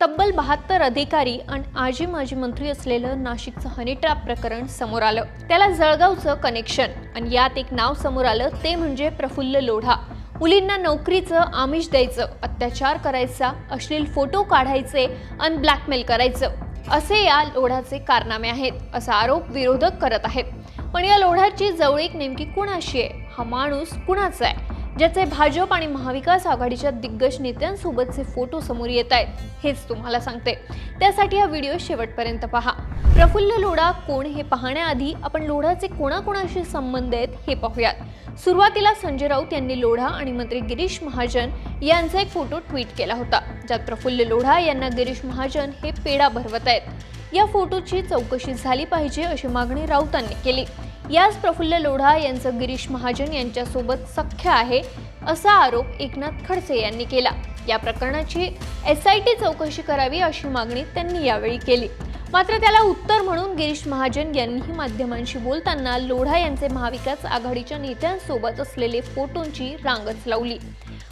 तब्बल बहात्तर अधिकारी आणि आजी माजी मंत्री असलेलं नाशिकचं हनीट्रॅप प्रकरण समोर आलं. त्याला जळगावचं कनेक्शन आणि यात एक नाव समोर आलं ते म्हणजे प्रफुल्ल लोढा. मुलींना नोकरीचं आमिष द्यायचं अत्याचार करायचा अश्लील फोटो काढायचे आणि ब्लॅकमेल करायचं. असे या लोढाचे कारनामे आहेत असा आरोप विरोधक करत आहेत. पण या लोढाची जवळीक नेमकी कुणाशी आहे? हा माणूस कुणाचा आहे? ज्याचे भाजप आणि महाविकास आघाडीच्या दिग्गज नेत्यांसोबतचे फोटो समोर येत आहेत. हेच तुम्हाला सांगते. त्यासाठी हा व्हिडिओ शेवटपर्यंत पहा. प्रफुल्ल लोढा कोण हे पाहण्याआधी आपण लोढाचे कोणाकोणाशी संबंध आहेत हे पाहूयात. सुरुवातीला संजय राऊत यांनी लोढा आणि मंत्री गिरीश महाजन यांचा एक फोटो ट्विट केला होता. ज्यात प्रफुल्ल लोढा यांना गिरीश महाजन हे पेढा भरवत आहेत. या फोटोची चौकशी झाली पाहिजे अशी मागणी राऊतांनी केली. याच प्रफुल्ल लोढा यांचं गिरीश महाजन यांच्यासोबत सख्य आहे असा आरोप एकनाथ खडसे यांनी केला. या प्रकरणाची एस आय टी चौकशी करावी अशी मागणी त्यांनी यावेळी केली. मात्र त्याला उत्तर म्हणून गिरीश महाजन यांनीही माध्यमांशी बोलताना लोढा यांचे महाविकास आघाडीच्या नेत्यांसोबत असलेले फोटोंची रांगच लावली.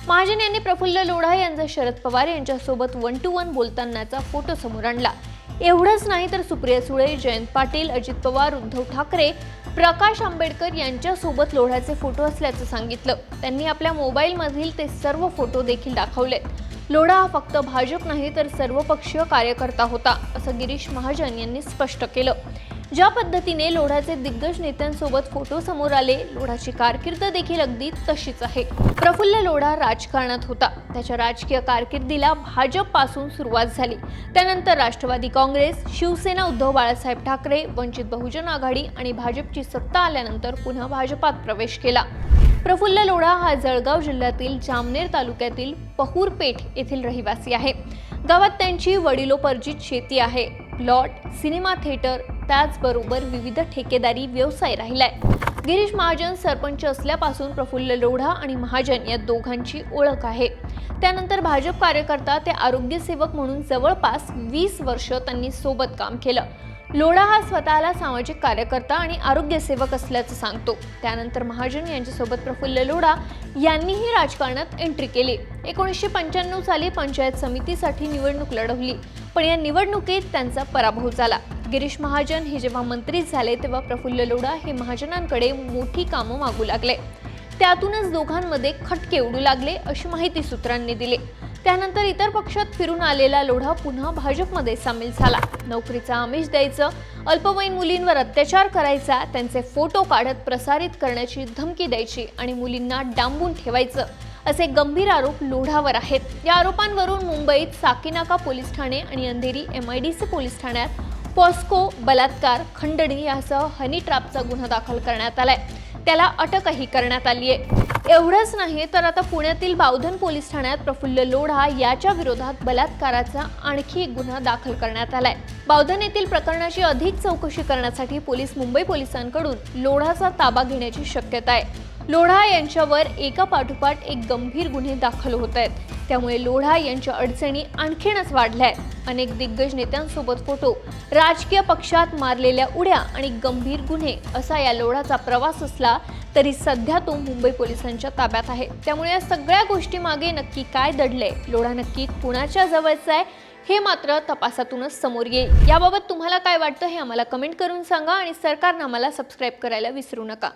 महाजन यांनी प्रफुल्ल लोढा यांचा शरद पवार यांच्यासोबत वन टू वन बोलतानाचा फोटो समोर आणला. एवढंच नाही तर सुप्रिया सुळे जयंत पाटील अजित पवार उद्धव ठाकरे प्रकाश आंबेडकर यांच्यासोबत लोढ्याचे फोटो असल्याचं सांगितलं. त्यांनी आपल्या मोबाईलमधील ते सर्व फोटो देखील दाखवले लोढा हा फक्त भाजप नाही तर सर्वपक्षीय कार्यकर्ता होता असं गिरीश महाजन यांनी स्पष्ट केलं. ज्या पद्धतीने लोढाचे दिग्गज नेत्यांसोबत फोटो समोर आले लोढाची कारकीर्द देखील अगदी तशीच आहे. प्रफुल्ल लोढा राजकारणात होता. त्याच्या राजकीय कारकिर्दीला भाजपपासून सुरुवात झाली. त्यानंतर राष्ट्रवादी काँग्रेस शिवसेना उद्धव बाळासाहेब ठाकरे वंचित बहुजन आघाडी आणि भाजपची सत्ता आल्यानंतर पुन्हा भाजपात प्रवेश केला. प्रफुल्ल लोढा हा जळगाव जिल्ह्यातील जामनेर तालुक्यातील पहूरपेठ येथील रहिवासी आहे. गावात त्यांची वडिलोपर्जित शेती आहे. प्लॉट सिनेमा थिएटर त्याचबरोबर विविध ठेकेदारी व्यवसाय राहिलाय. गिरीश महाजन सरपंच असल्यापासून प्रफुल्ल लोढा आणि महाजन या दोघांची ओळख आहे. त्यानंतर भाजप कार्यकर्ता ते आरोग्यसेवक म्हणून जवळपास वीस वर्ष त्यांनी सोबत काम केलं. लोढा हा स्वतःला सामाजिक कार्यकर्ता आणि आरोग्यसेवक असल्याचं सांगतो. त्यानंतर महाजन यांच्यासोबत प्रफुल्ल लोढा यांनीही राजकारणात एंट्री केली. एकोणीसशे पंच्याण्णव साली पंचायत समितीसाठी निवडणूक लढवली. पण या निवडणुकीत त्यांचा पराभव झाला. गिरीश महाजन हे जेव्हा मंत्री झाले तेव्हा प्रफुल्ल लोढा हे महाजनांकडे मोठी कामं मागू लागले. त्यातूनच दोघांमध्ये खटके उडू लागले अशी माहिती सूत्रांनी दिली. त्यानंतर इतर पक्षात फिरून आलेला लोढा पुन्हा भाजपमध्ये सामील झाला. नोकरीचा आमिष द्यायचं अल्पवयीन मुलींवर अत्याचार करायचा त्यांचे फोटो काढत प्रसारित करण्याची धमकी द्यायची आणि मुलींना डांबून ठेवायचं. असे गंभीर आरोप लोढावर आहेत. या आरोपांवरून मुंबईत साकीनाका पोलीस ठाणे आणि अंधेरी एमआयडीसी पोलीस ठाण्यात पॉस्को बलात्कार खंडणी यासह हनी ट्रॅपचा गुन्हा दाखल करण्यात आलाय. त्याला अटकही करण्यात आली आहे एवढंच नाही तर आता पुण्यातील बावधन पोलीस ठाण्यात प्रफुल्ल लोढा याच्या विरोधात बलात्काराचा आणखी एक गुन्हा दाखल करण्यात आलाय. बावधन येथील प्रकरणाची अधिक चौकशी करण्यासाठी पोलीस मुंबई पोलिसांकडून लोढाचा ताबा घेण्याची शक्यता आहे. लोढा यांच्यावर एका पाठोपाठ एक गंभीर गुन्हे दाखल होत आहेत. त्यामुळे लोढा यांच्या अडचणी आणखीनच वाढल्या आहेत. अनेक दिग्गज नेत्यांसोबत फोटो राजकीय पक्षात मारलेल्या उड्या आणि गंभीर गुन्हे असा या लोढाचा प्रवास असला तरी सध्या तो मुंबई पोलिसांच्या ताब्यात आहे. त्यामुळे या सगळ्या गोष्टी मागे नक्की काय दडलंय? लोढा नक्की कुणाच्या जवळचा आहे? हे मात्र तपासातूनच समोर येईल. याबाबत तुम्हाला काय वाटतं हे आम्हाला कमेंट करून सांगा आणि सरकारनं आम्हाला सबस्क्राईब करायला विसरू नका.